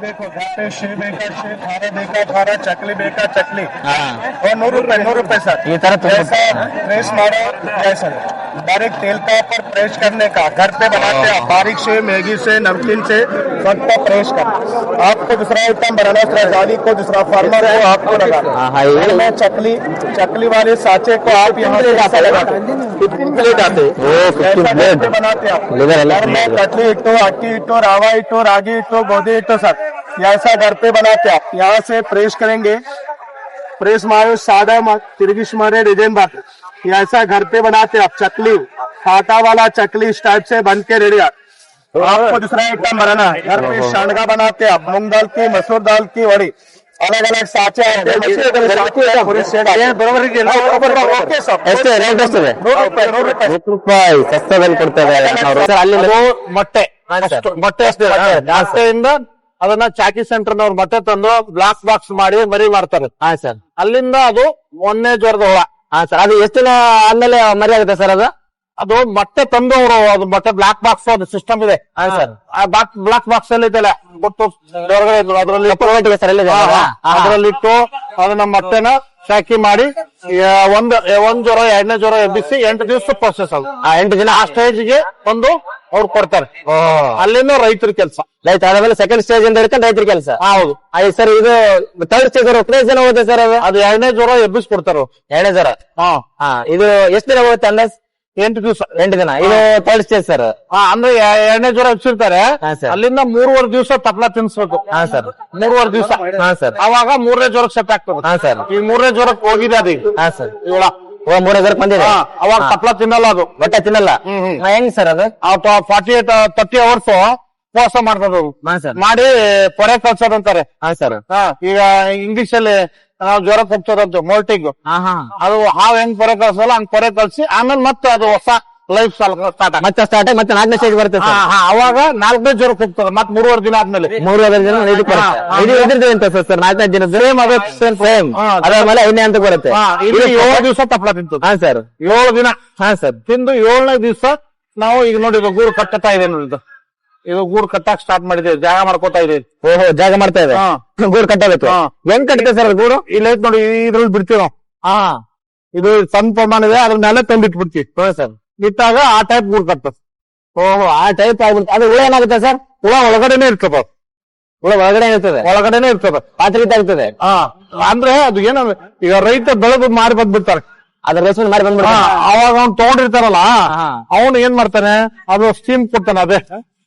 देखो घर पे शेव बेका शेव खारा बेका खारा चकली बेका चकली ಹಾ और नूर रुपए नूर रुपए सर ಈ ತರ ತುಂಬ ऐसा प्रेस मारो ऐसा डायरेक्ट तेल का पर प्रेस करने का घर पे बनाते हैं बारिक से मैगी से नमकीन से सब का प्रेस कर आपको दूसरा आइटम बनाना दूसरा को दूसरा फार्मर को आपको लगाना। चकली चकली वाले साचे को आप यहाँ फिफ्टीन प्लेट आते बनाते कटली इटो आटी इटो रावा इटो रागी इटो गोदी इटो सब। ऐसा घर पे बनाते आप। यहाँ से प्रेस करेंगे। प्रेस मारो सादा तिरगिश मारे डिज़ाइन बात कि ऐसा घर पे बनाते आप चकली फाटा वाला चकली इस टाइप से बन के रेडी आपको दूसरा एकदम बनाना है घर पे शानगा बनाते आप मूंग दाल की मसूर दाल की वड़ी अलग अलग साचे मट्टे ಮೊಟ್ಟೆ ಮೊಟ್ಟೆಯಿಂದ ಅದನ್ನ ಚಾಕಿ ಸೆಂಟರ್ ನವ್ರ ಮೊಟ್ಟೆ ತಂದು ಬ್ಲಾಕ್ ಬಾಕ್ಸ್ ಮಾಡಿ ಮರಿ ಮಾಡ್ತಾರೆ ಅಲ್ಲಿಂದ ಅದು ಮೊನ್ನೆ ಜ್ವರದ ಹುಳ ಹಾ ಸರ್ ಅದು ಎಷ್ಟು ದಿನ ಆದ್ಮೇಲೆ ಮರಿ ಆಗುತ್ತೆ ಸರ್ ಅದು? ಅದು ಮತ್ತೆ ತಂದು ಅವರು ಅದು ಮತ್ತೆ ಬ್ಲಾಕ್ ಬಾಕ್ಸ್ ಅದು ಸಿಸ್ಟಮ್ ಇದೆ. ಹಾ ಸರ್ ಆ ಬ್ಲಾಕ್ ಬಾಕ್ಸ್ ಅಲ್ಲಿ ಇದೆಲ್ಲ ಗೊತ್ತು? ಹೊರಗಡೆ ಇದ್ರು ಅದ್ರಲ್ಲಿ ರೇಟಿಗೆ ಸರ್ ಎಲ್ಲಿದೆ ಅದ್ರಲ್ಲಿ? ಇಟ್ಟು ಅದನ್ನ ಮೊಟ್ಟೆನ ಸಾಕಿ ಮಾಡಿ ಆ, ಒಂದ್ ಒಂದ್ ಜ್ವರ ಎರಡನೇ ಜ್ವರ ಎಬ್ಬಿಸಿ ಎಂಟು ದಿವಸ ಪ್ರೊಸೆಸ್ ಅದು. ಆ, ಎಂಟು ದಿನ ಆ ಸ್ಟೇಜ್ಗೆ ಒಂದು ಅವ್ರು ಕೊಡ್ತಾರೆ. ಅಲ್ಲಿಂದ ರೈತರ ಕೆಲಸ. ರೈತ ಆದ್ಮೇಲೆ ಸೆಕೆಂಡ್ ಸ್ಟೇಜ್ ಇಂದ ಹಿಡ್ಕೊಂಡು ರೈತರ ಕೆಲಸ. ಹೌದು. ಆಯ್ತು ಸರ್ ಇದು ಥರ್ಡ್ ಸ್ಟೇಜ್ ಎಷ್ಟು ದಿನ ಹೋಗುತ್ತೆ ಸರ್ ಅದು? ಅದು ಎರಡನೇ ಜ್ವರ ಎಬ್ಬಿಸ್ಕೊಡ್ತಾರ ಎರಡನೇ ಜ್ವರ? ಹಾ. ಹಾ ಇದು ಎಷ್ಟು ದಿನ ಹೋಗುತ್ತೆ ಅಂದಾಜ್? ಎಂಟು ದಿವಸ. ಎಂಟು ದಿನ. ಇದು ಥರ್ಡ್ ಸ್ಟೇಜ್ ಸರ್. ಹಾ ಅಂದ್ರೆ ಎರಡನೇ ಜ್ವರ ಹಚ್ಚಿರ್ತಾರೆ ಹಾ, ಸರ್. ಅಲ್ಲಿಂದ ಮೂರುವರೆ ದಿವಸ ತಪ್ಪಲ ತಿನ್ಸ್ಬೇಕು. ಹಾ ಸರ್. ಮೂರುವರೆ ದಿವಸ. ಹಾ ಸರ್. ಅವಾಗ ಮೂರನೇ ಜ್ವರಕ್ಕೆ ಸೆಟ್ ಆಗ್ತದೆ. ಹಾ ಸರ್. ಈ ಮೂರನೇ ಜ್ವರಕ್ಕೆ ಹೋಗಿದೆ ಅದೀಗ ಹಾ ಸರ್. ಇವಳ. ಓ ಮೂರೇ ಬಂದಿದೆ? ಅವಾಗ ತಪ್ಲ ತಿನ್ನಲ್ಲ ಅದು. ಬಟ್ಟೆ ತಿನ್ನಲ್ಲ. ಹೆಂಗ್ ಸರ್ ಅದು? ಫಾರ್ಟಿ ಏಟ್ ತರ್ಟಿ ಅವರ್ಸ್ ಉಪವಾಸ ಮಾಡ್ತದ ಮಾಡಿ ಪೊರೆ ಕಲ್ಸೋದಂತಾರೆ ಹಾ ಸರ್. ಹಾ ಈಗ ಇಂಗ್ಲಿಷ್ ಅಲ್ಲಿ ನಾವು ಜ್ವರ ಹೋಗ್ತದಂತೆ ಮೋಲ್ಟಿಗ್ ಹಾ ಹಾ. ಅದು ಹಾವ್ ಹೆಂಗ್ ಪೊರೆ ಕಲ್ಸಲ್ಲ ಹಂಗ್ ಪೊರೆ ಕಲ್ಸಿ ಆಮೇಲೆ ಮತ್ತೆ ಅದು ಹೊಸ ಲೈಫ್ ಸ್ಟಾರ್ಟ್ ಮತ್ತೆ ಸ್ಟಾರ್ಟ್ ಆಗಿ ಮತ್ತೆ ನಾಲ್ಕನೇ ಸ್ಟೇಜ್ ಬರುತ್ತೆ ಸರ್. ಅವಾಗ ನಾಲ್ಕನೇ ಜ್ವರಕ್ಕೆ ಹೋಗ್ತದೆ ಮತ್ತೆ ಮೂರುವರೆ ದಿನ ಆದ್ಮೇಲೆ. ಮೂರುವರೆ ದಿನ ಇದಕ್ಕೆ ಬರುತ್ತೆ. ಇದು ಎದ್ರದ್ದು ಅಂತ ಸರ್ ಸರ್ ನಾಲ್ಕನೇ ದಿನ ಸೇಮ್ ಅದೇ ಸೇಮ್ ಸೇಮ್ ಅದ್ರ ಮೇಲೆ ಐದನೇ ಅಂತ ಬರುತ್ತೆ. ಇದು ಏಳು ದಿವಸ ತಪ್ಪಳ ತಿಂತು ಹಾ ಸರ್. ಏಳು ದಿನ. ಹಾ ಸರ್. ತಿಂದು ಏಳನೇ ದಿವಸ ನಾವು ಈಗ ನೋಡಿ ಗೂಡು ಕಟ್ಟತಾ ಇದೆ ನೋಡಿ ಇದು. ಗೂಡು ಕಟ್ಟಕ್ ಸ್ಟಾರ್ಟ್ ಮಾಡಿದೆ. ಜಾಗ ಮಾಡ್ಕೋತಾ ಇದೆ. ಓಹೋ ಜಾಗ ಮಾಡ್ತಾ ಇದೆ. ಗೂಡು ಕಟ್ಟಬೇಕು. ಹೆಂಗ್ ಕಟ್ಟುತ್ತೆ ಸರ್ ಗೂಡು? ಇಲ್ಲ ನೋಡಿ ಇದ್ರಲ್ಲಿ ಬಿಡ್ತೀವಿ ನಾವು. ಹಾ. ಇದು ಸಣ್ಣ ಪ್ರಮಾಣ ಇದೆ ಅದ್ರ ಮೇಲೆ ತಂದಿಟ್ಬಿಡ್ತೀವಿ. ಸರ್. ಇಟ್ಟಾಗ ಆ ಟೈಪ್ ಗೂಡು ಕಟ್ತದೆ ಓಹೋ ಆ ಟೈಪ್ ಆಗ್ಬಿಡ್ತದೆ ಅದು ಹುಳ ಏನಾಗುತ್ತೆ ಸರ್? ಹುಳ ಒಳಗಡೆನೆ ಇರ್ತದ. ಹುಳ ಒಳಗಡೆ ಇರ್ತದೆ? ಒಳಗಡೆನೆ ಇರ್ತದ. ಪಾತ್ರೆ ಇರ್ತದೆ ಹಾ ಅಂದ್ರೆ ಅದು ಏನ ಈಗ ರೈತ ಬೆಳೆದು ಮಾರಿ ಬಂದ್ಬಿಡ್ತಾರೆ. ಅದ್ರ ರೇಷನ್ ಮಾಡಿ ಹಾ, ಬಂದ್ಬಿಡ್ತಾರೆ ಅವಾಗ ಅವ್ನು ತಗೊಂಡಿರ್ತಾರಲ್ಲ. ಅವನು ಏನ್ ಮಾಡ್ತಾನೆ? ಅದು ಸ್ಟೀಮ್ ಕೊಡ್ತಾನೆ ಅದೇ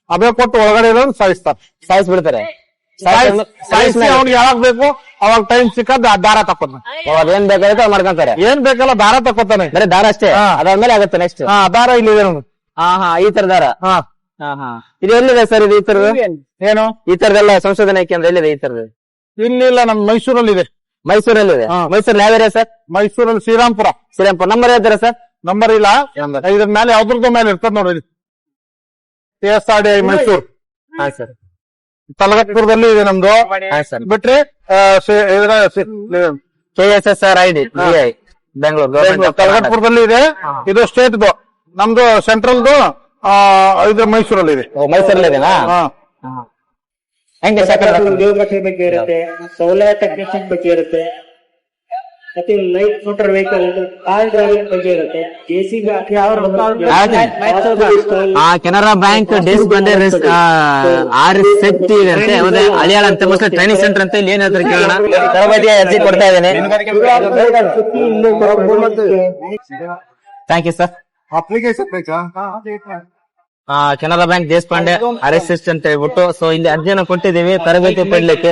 ಅದೇ ಕೊಟ್ಟು ಒಳಗಡೆ ಇರೋನ್ ಸಾಯಿಸ್ತಾರೆ ಸಾಯಿಸ್ ಸಾಯಿಸ್- ಅವ್ನಿಗೆ ಯಾವಾಗ ಬೇಕು ಅವಾಗ ಟೈಮ್ ಸಿಕ್ಕದ್ ದಾರ ತಕ್ಕೋತಾನೆ. ಅವಾಗ ಏನ್ ಬೇಕಾಗುತ್ತೆ ಮಾಡ್ಕೊಂತಾರೆ. ಏನ್ ಬೇಕಲ್ಲ ದಾರ ತಕೋತಾನೆ ಬರೀ ದಾರ ಅಷ್ಟೇ. ಅದಾದ್ಮೇಲೆ ಆಗುತ್ತೆ ನೆಕ್ಸ್ಟ್ ಹಾ ದಾರ ಇಲ್ಲಿದೆ ನೋಡಿ. ಹಾ ಹಾ ಈ ತರ ದಾರ. ಹಾ. ಹಾ ಇದು ಎಲ್ಲಿದೆ ಸರ್ ಇದು ಈ ತರದ ಏನು? ಈ ತರದೆಲ್ಲ ಸಂಶೋಧನೆ ಕೇಂದ್ರ ಎಲ್ಲಿದೆ ಈ ತರದ ಇಲ್ಲಿ ಇಲ್ಲ ನಮ್ ಮೈಸೂರಲ್ಲಿ ಇದೆ ಮೈಸೂರಲ್ಲಿ ಇದೆ ಮೈಸೂರ್ ಯಾವ ಏರಿಯಾ ಸರ್ ಮೈಸೂರಲ್ಲಿ ಶ್ರೀರಾಮ್ಪುರ. ಶ್ರೀರಾಮ್ಪುರ. ನಂಬರ್ ಹೇಳ್ತೀರಾ ಸರ್ ನಂಬರ್ ಇಲ್ಲ. ಇದ್ರ ಮೇಲೆ ಯಾವ್ದ್ರದ್ದು ಮೇಲೆ ಇರ್ತದ ನೋಡಿ T S R D I Mysuru. ಹಾ ಸರ್ ತಲಗಟ್ಪುರದಲ್ಲಿ ಇದೆ ನಮ್ದು. ಬಿಟ್ರಿ K S S R I D Bengaluru Bengaluru, ಇದೆ. ಇದು ಸ್ಟೇಟ್ದು. ನಮ್ದು ಸೆಂಟ್ರಲ್ದು ಆ, ಇದು ಮೈಸೂರಲ್ಲಿ ಇದೆ. ಮೈಸೂರಲ್ಲಿ ಇದೆನಾ? ಹಾ. ಹೆಂಗೆ ಉದ್ಯೋಗಕ್ಕೆ ಬಗ್ಗೆ ಇರುತ್ತೆ ಸೌಲಭ್ಯ ಟೆಕ್ನಿಷಿಯನ್ ಬಗ್ಗೆ ಇರುತ್ತೆ ಮತ್ತೆ light motor vehicle car driving ಬಗ್ಗೆ ಇರುತ್ತೆ ಜೆಸಿಬಿ ಆ ಕೆನರಾ ಬ್ಯಾಂಕ್ ಡೆಸ್ಕ್ ಬಂದೆ ಆರ್ ಸೆಫ್ಟಿ ಇದೆ ಅಂತೆ. ಹೌದೇ ಹಳಿಯಾಳ ಅಂತ ಮೋಸ್ಟ್ಲಿ ಟ್ರೈನಿಂಗ್ ಸೆಂಟರ್ ಅಂತ ಇಲ್ಲಿ ಏನ್ ಹೇಳ್ತಾರೆ ಕೇಳೋಣ? ತರಬೇತಿ ಅರ್ಜಿ ಕೊಡ್ತಾ ಇದ್ದೇನೆ. ಥ್ಯಾಂಕ್ ಯು ಸರ್ ಅಪ್ಲಿಕೇಶನ್ ಬೇಕಾ? Canara bank Deshpande R S S ಅಂತ ಹೇಳ್ಬಿಟ್ಟು ಸೊ ಇಲ್ಲಿ ಅರ್ಜಿಯನ್ನು ಕೊಟ್ಟಿದ್ದೀವಿ ತರಬೇತಿ ಪಡ್ಲಿಕ್ಕೆ.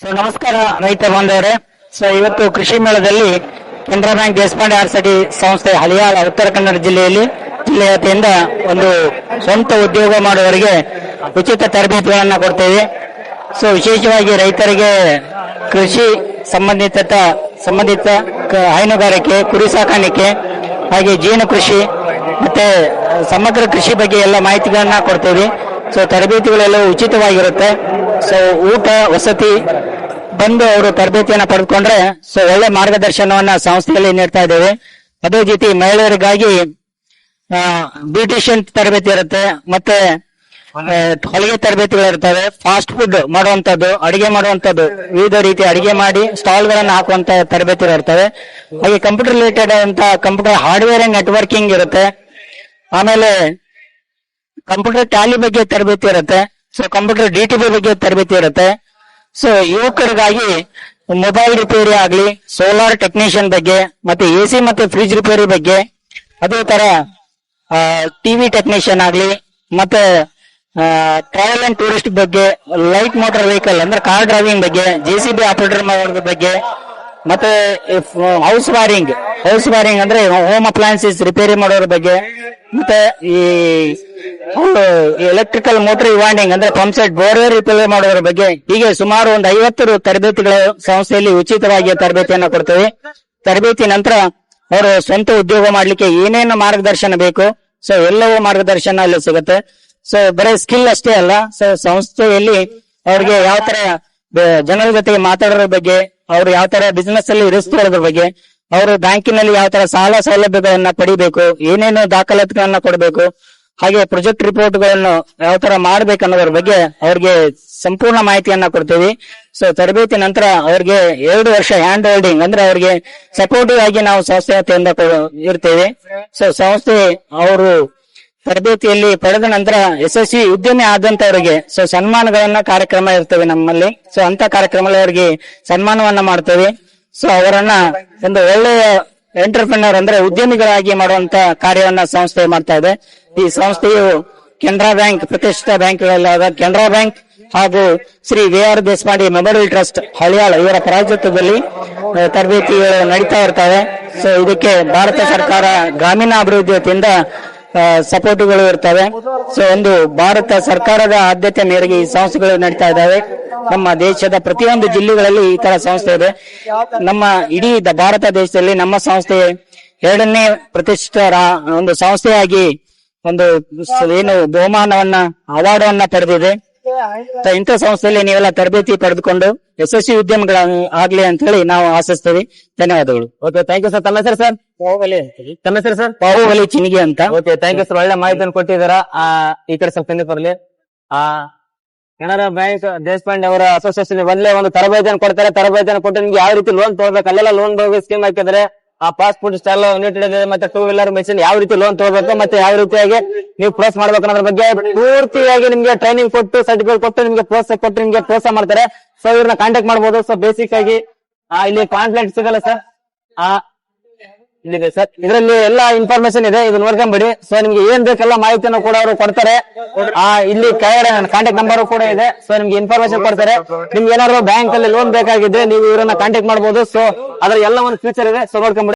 ಸೊ ನಮಸ್ಕಾರ ರೈತ ಬಾಂಧವರೇ. ಸೊ ಇವತ್ತು ಕೃಷಿ ಮೇಳದಲ್ಲಿ ಕೆನರಾ ಬ್ಯಾಂಕ್ ದೇಶಪಾಂಡೆ ಆರ್ಸಡಿ ಸಂಸ್ಥೆ ಹಳಿಯಾಳ, ಉತ್ತರ ಕನ್ನಡ ಜಿಲ್ಲೆಯಲ್ಲಿ ಜಿಲ್ಲೆಯ ವತಿಯಿಂದ ಒಂದು ಸ್ವಂತ ಉದ್ಯೋಗ ಮಾಡುವವರಿಗೆ ಉಚಿತ ತರಬೇತಿಗಳನ್ನ ಕೊಡ್ತೇವೆ. ಸೊ ವಿಶೇಷವಾಗಿ ರೈತರಿಗೆ ಕೃಷಿ ಸಂಬಂಧಿತ ಸಂಬಂಧಿತ ಹೈನುಗಾರಿಕೆ, ಕುರಿ ಸಾಕಾಣಿಕೆ, ಹಾಗೆ ಜೇನು ಕೃಷಿ, ಮತ್ತೆ ಸಮಗ್ರ ಕೃಷಿ ಬಗ್ಗೆ ಎಲ್ಲ ಮಾಹಿತಿಗಳನ್ನ ಕೊಡ್ತೇವೆ. ಸೊ ತರಬೇತಿಗಳೆಲ್ಲ ಉಚಿತವಾಗಿರುತ್ತೆ. ಸೊ ಊಟ, ವಸತಿ ಬಂದು ಅವರು ತರಬೇತಿಯನ್ನ ಪಡೆದುಕೊಂಡ್ರೆ ಸೊ ಒಳ್ಳೆ ಮಾರ್ಗದರ್ಶನವನ್ನ ಸಂಸ್ಥೆಯಲ್ಲಿ ನೀಡ್ತಾ ಇದ್ದೇವೆ. ಅದೇ ರೀತಿ ಮಹಿಳೆಯರಿಗಾಗಿ ಬ್ಯೂಟಿಷಿಯನ್ ತರಬೇತಿ ಇರುತ್ತೆ ಮತ್ತೆ ಹೊಲಿಗೆ ತರಬೇತಿಗಳು ಇರ್ತವೆ. ಫಾಸ್ಟ್ ಫುಡ್ ಮಾಡುವಂತದ್ದು ಅಡಿಗೆ ಮಾಡುವಂತದ್ದು ವಿವಿಧ ರೀತಿ ಅಡಿಗೆ ಮಾಡಿ ಸ್ಟಾಲ್ ಗಳನ್ನ ಹಾಕುವಂತ ತರಬೇತಿಗಳು ಇರ್ತವೆ. ಹಾಗೆ ಕಂಪ್ಯೂಟರ್ ರಿಲೇಟೆಡ್ ಅಂತ ಕಂಪ್ಯೂಟರ್ ಹಾರ್ಡ್ವೇರ್ ಅಂಡ್ ನೆಟ್ವರ್ಕಿಂಗ್ ಇರುತ್ತೆ. ಆಮೇಲೆ ಕಂಪ್ಯೂಟರ್ ಟ್ಯಾಲಿ ಬಗ್ಗೆ ತರಬೇತಿ ಇರುತ್ತೆ. So computer D T P ಬಗ್ಗೆ ತರಬೇತಿ ಇರುತ್ತೆ. ಸೊ ಯುವಕರಿಗಾಗಿ ಮೊಬೈಲ್ ರಿಪೇರಿ ಆಗ್ಲಿ ಸೋಲಾರ್ ಟೆಕ್ನಿಷಿಯನ್ ಬಗ್ಗೆ, ಮತ್ತೆ ಎ ಸಿ ಮತ್ತೆ ಫ್ರಿಜ್ ರಿಪೇರಿ ಬಗ್ಗೆ, ಅದೇ ತರ ಟಿವಿ ಟೆಕ್ನಿಷಿಯನ್ ಆಗ್ಲಿ, ಮತ್ತೆ ಟ್ರಾವೆಲ್ ಅಂಡ್ ಟೂರಿಸ್ಟ್ ಬಗ್ಗೆ ಲೈಟ್ ಮೋಟರ್ ವೆಹಿಕಲ್ ಅಂದ್ರೆ ಕಾರ್ ಡ್ರೈವಿಂಗ್ ಬಗ್ಗೆ ಜೆ ಸಿ ಬಿ ಆಪರೇಟರ್ ಬಗ್ಗೆ ಮತ್ತೆ ಹೌಸ್ ವಾರಿಂಗ್ ಹೌಸ್ ವಾರಿಂಗ್ ಅಂದ್ರೆ ಹೋಮ್ ಅಪ್ಲಯನ್ಸಸ್ ರಿಪೇರಿ ಮಾಡೋರ ಬಗ್ಗೆ. ಮತ್ತೆ ಈ ಎಲೆಕ್ಟ್ರಿಕಲ್ ಮೋಟರ್ ವಾಂಡಿಂಗ್ ಅಂದ್ರೆ ಪಂಪ್ ಸೆಟ್ ಬೋರ್ವೆಲ್ ರಿಪೇರಿ ಮಾಡೋದ್ರ ಬಗ್ಗೆ. ಹೀಗೆ ಸುಮಾರು ಒಂದು ಐವತ್ತು ತರಬೇತಿಗಳ ಸಂಸ್ಥೆಯಲ್ಲಿ ಉಚಿತವಾಗಿ ತರಬೇತಿಯನ್ನು ಕೊಡ್ತೇವೆ. ತರಬೇತಿ ನಂತರ ಅವರು ಸ್ವಂತ ಉದ್ಯೋಗ ಮಾಡ್ಲಿಕ್ಕೆ ಏನೇನು ಮಾರ್ಗದರ್ಶನ ಬೇಕು. ಸೊ ಎಲ್ಲವೂ ಮಾರ್ಗದರ್ಶನ ಅಲ್ಲಿ ಸಿಗುತ್ತೆ. ಸೊ ಬರೀ ಸ್ಕಿಲ್ ಅಷ್ಟೇ ಅಲ್ಲ. ಸೊ ಸಂಸ್ಥೆಯಲ್ಲಿ ಅವ್ರಿಗೆ ಯಾವ ತರ ಜನರ ಜೊತೆಗೆ ಮಾತಾಡೋದ್ರ ಬಗ್ಗೆ ಅವ್ರು ಯಾವ ತರ ಬಿಸ್ನೆಸ್ ಅಲ್ಲಿ ರಿಸ್ಕ್ ಬಗ್ಗೆ, ಅವರು ಬ್ಯಾಂಕಿನಲ್ಲಿ ಯಾವ ತರ ಸಾಲ ಸೌಲಭ್ಯಗಳನ್ನ ಪಡಿಬೇಕು, ಏನೇನು ದಾಖಲಾತಿಗಳನ್ನ ಕೊಡಬೇಕು, ಹಾಗೆ ಪ್ರಾಜೆಕ್ಟ್ ರಿಪೋರ್ಟ್ಗಳನ್ನು ಯಾವ ತರ ಮಾಡ್ಬೇಕು ಅನ್ನೋದ್ರ ಬಗ್ಗೆ ಅವ್ರಿಗೆ ಸಂಪೂರ್ಣ ಮಾಹಿತಿಯನ್ನ ಕೊಡ್ತೀವಿ. ಸೊ ತರಬೇತಿ ನಂತರ ಅವ್ರಿಗೆ ಎರಡು ವರ್ಷ ಹ್ಯಾಂಡ್ ಹೋಲ್ಡಿಂಗ್ ಅಂದ್ರೆ ಅವ್ರಿಗೆ ಸಪೋರ್ಟಿವ್ ಆಗಿ ನಾವು ಸಂಸ್ಥೆ ಇರ್ತೇವೆ. ಸೊ ಸಂಸ್ಥೆ ಅವರು ತರಬೇತಿಯಲ್ಲಿ ಪಡೆದ ನಂತರ ಯಶಸ್ವಿ ಉದ್ಯಮಿ ಆದಂತವರಿಗೆ ಸೊ ಸನ್ಮಾನಗಳನ್ನ ಕಾರ್ಯಕ್ರಮ ಇರ್ತವೆ ನಮ್ಮಲ್ಲಿ. ಸೊ ಅಂತ ಕಾರ್ಯಕ್ರಮದವರಿಗೆ ಸನ್ಮಾನವನ್ನ ಮಾಡ್ತೇವೆ. ಸೊ ಅವರನ್ನ ಒಂದು ಒಳ್ಳೆಯ ಎಂಟರ್ಪ್ರಿನರ್ ಅಂದ್ರೆ ಉದ್ಯಮಿಗಳಾಗಿ ಮಾಡುವಂತ ಕಾರ್ಯವನ್ನ ಸಂಸ್ಥೆ ಮಾಡ್ತಾ ಇದೆ. ಈ ಸಂಸ್ಥೆಯು ಕೆನರಾ ಬ್ಯಾಂಕ್, ಪ್ರತಿಷ್ಠಿತ ಬ್ಯಾಂಕ್ಗಳಲ್ಲಾದ ಕೆನರಾ ಬ್ಯಾಂಕ್ ಹಾಗೂ Shri V R Deshpande memorial trust Haliyal ಇವರ ಪ್ರಾಯೋಜಕತ್ವದಲ್ಲಿ ತರಬೇತಿ ನಡೀತಾ ಇರ್ತವೆ. ಸೊ ಇದಕ್ಕೆ ಭಾರತ ಸರ್ಕಾರ ಗ್ರಾಮೀಣ ಅಭಿವೃದ್ಧಿ ವತಿಯಿಂದ ಸಪೋರ್ಟ್ಗಳು ಇರ್ತವೆ. ಸೊ ಒಂದು ಭಾರತ ಸರ್ಕಾರದ ಆದ್ಯತೆ ಮೇರೆಗೆ ಈ ಸಂಸ್ಥೆಗಳು ನಡೀತಾ ಇದ್ದಾವೆ. ನಮ್ಮ ದೇಶದ ಪ್ರತಿಯೊಂದು ಜಿಲ್ಲೆಗಳಲ್ಲಿ ಈ ತರ ಸಂಸ್ಥೆ ಇದೆ. ನಮ್ಮ ಇಡೀ ಭಾರತ ದೇಶದಲ್ಲಿ ನಮ್ಮ ಸಂಸ್ಥೆ ಎರಡನೇ ಪ್ರತಿಷ್ಠಿತ ರಾ- ಒಂದು ಸಂಸ್ಥೆಯಾಗಿ ಒಂದು ಏನು ಬಹುಮಾನವನ್ನ ಅವಾರ್ಡ್ ಅನ್ನ ಪಡೆದಿದೆ. ಇಂಥ ಸಂಸ್ಥೆಯಲ್ಲಿ ನೀವೆಲ್ಲ ತರಬೇತಿ ಪಡೆದುಕೊಂಡು ಯಶಸ್ವಿ ಉದ್ಯಮಗಳ ಆಗ್ಲಿ ಅಂತ ಹೇಳಿ ನಾವು ಆಶಿಸ್ತೇವೆ. ಧನ್ಯವಾದಗಳು. ಓಕೆ ಥ್ಯಾಂಕ್ ಯು ಸರ್ ತಮ್ಮ ಹೆಸರು ಸರ್ ತಮ್ಮ ಹೆಸರು ಸರ್ ಬಾಹುಬಲಿ ಚಿನಿಗೆ ಅಂತ. ಓಕೆ ಥ್ಯಾಂಕ್ ಯು ಸರ್ ಒಳ್ಳೆ ಮಾಹಿತಿಯನ್ನು ಕೊಟ್ಟಿದ್ದೀರಾ. ಆ, ಈ ಕಡೆ ಸ್ವಲ್ಪ ಹಿಂದೆ ಬರಲಿ. ಆ ಕೆನರಾ ಬ್ಯಾಂಕ್ ದೇಶಪಾಂಡೆ ಅವರ ಅಸೋಸಿಯೇಷನ್ ಒಂದೇ ಒಂದು ತರಬೇತಿಯನ್ನು ಕೊಡ್ತಾರೆ. ತರಬೇತಿಯನ್ನು ಕೊಟ್ಟು ನಿಮ್ಗೆ ಯಾವ ರೀತಿ ಲೋನ್ ತಗೋಬೇಕು? ಅಲ್ಲೆಲ್ಲ ಲೋನ್ ಸ್ಕೀಮ್ ಹಾಕಿದ್ರೆ ಆ ಪಾಸ್ಪೋರ್ಟ್ ಸ್ಟಾಲ್ ಯೂನಿಟ್ ಮತ್ತೆ ಟೂ ವೀಲರ್ ಮೆಷಿನ್ ಯಾವ ರೀತಿ ಲೋನ್ ತಗೋಬೇಕು ಮತ್ತೆ ಯಾವ ರೀತಿಯಾಗಿ ನೀವು ಪ್ರೋಸ್ ಮಾಡ್ಬೇಕು ಅನ್ನೋದ್ರ ಬಗ್ಗೆ ಪೂರ್ತಿಯಾಗಿ ನಿಮ್ಗೆ ಟ್ರೈನಿಂಗ್ ಕೊಟ್ಟು ಸರ್ಟಿಫಿಕೇಟ್ ಕೊಟ್ಟು ನಿಮ್ಗೆ ಪ್ರೋತ್ಸಾಹ ಕೊಟ್ಟು ನಿಮ್ಗೆ ಪ್ರೋತ್ಸಾಹ ಮಾಡ್ತಾರೆ. ಸೊ ಇವ್ರನ್ನ ಕಾಂಟ್ಯಾಕ್ಟ್ ಮಾಡ್ಬೋದು. ಸೊ ಬೇಸಿಕ್ ಆಗಿ ಇಲ್ಲಿ ಕಾಂಟ್ಯಾಕ್ಟ್ ಸಿಗಲ್ಲ ಸರ್ ಆ ಇಲ್ಲಿದೆ ಸರ್. ಇದರಲ್ಲಿ ಎಲ್ಲ ಇನ್ಫಾರ್ಮೇಶನ್ ಇದೆ. ಇದನ್ನ ನೋಡ್ಕೊಂಬಿಡಿ. ಸೊ ನಿಮ್ಗೆ ಏನ್ ಬೇಕಲ್ಲ ಮಾಹಿತಿಯನ್ನು ಕೂಡ ಅವರು ಕೊಡ್ತಾರೆ. ಆ, ಇಲ್ಲಿ ಕೆಳಗಡೆ ಕಾಂಟ್ಯಾಕ್ಟ್ ನಂಬರ್ ಕೂಡ ಇದೆ. ಸೊ ನಿಮ್ಗೆ ಇನ್ಫಾರ್ಮೇಶನ್ ಕೊಡ್ತಾರೆ. ನಿಮ್ಗೆ ಏನಾದ್ರು ಬ್ಯಾಂಕ್ ಅಲ್ಲಿ ಲೋನ್ ಬೇಕಾಗಿದ್ರೆ ನೀವು ಇವರನ್ನ ಕಾಂಟ್ಯಾಕ್ಟ್ ಮಾಡಬಹುದು ಸೊ ಅದ್ರ ಎಲ್ಲ ಒಂದು ಫ್ಯೂಚರ್ ಇದೆ. ಸೊ ನೋಡ್ಕೊಂಬಿಡಿ.